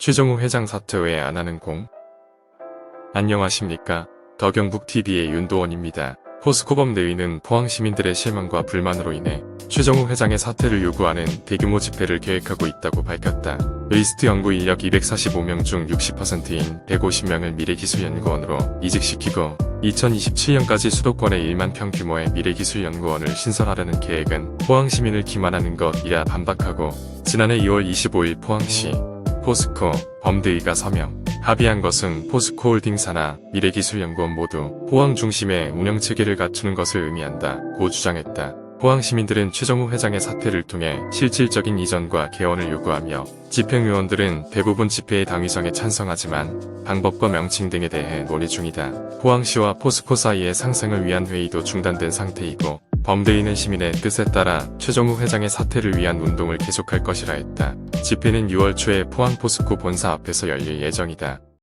최정우 회장 사퇴 왜 안 하는 공? 안녕하십니까. 더경북TV의 윤도원입니다. 포스코범 내위는 포항 시민들의 실망과 불만으로 인해 최정우 회장의 사퇴를 요구하는 대규모 집회를 계획하고 있다고 밝혔다. 의스트 연구 인력 245명 중 60%인 150명을 미래기술연구원으로 이직시키고 2027년까지 수도권에 1만 평 규모의 미래기술연구원을 신설하려는 계획은 포항 시민을 기만하는 것이라 반박하고 지난해 2월 25일 포항시 포스코, 범대위가 서명, 합의한 것은 포스코홀딩사나 미래기술연구원 모두 포항 중심의 운영체계를 갖추는 것을 의미한다. 고 주장했다. 포항 시민들은 최정우 회장의 사퇴를 통해 실질적인 이전과 개원을 요구하며 집행위원들은 대부분 집회의 당위성에 찬성하지만 방법과 명칭 등에 대해 논의 중이다. 포항시와 포스코 사이의 상생을 위한 회의도 중단된 상태이고 범대인은 시민의 뜻에 따라 최정우 회장의 사퇴를 위한 운동을 계속할 것이라 했다. 집회는 6월 초에 포항 포스코 본사 앞에서 열릴 예정이다.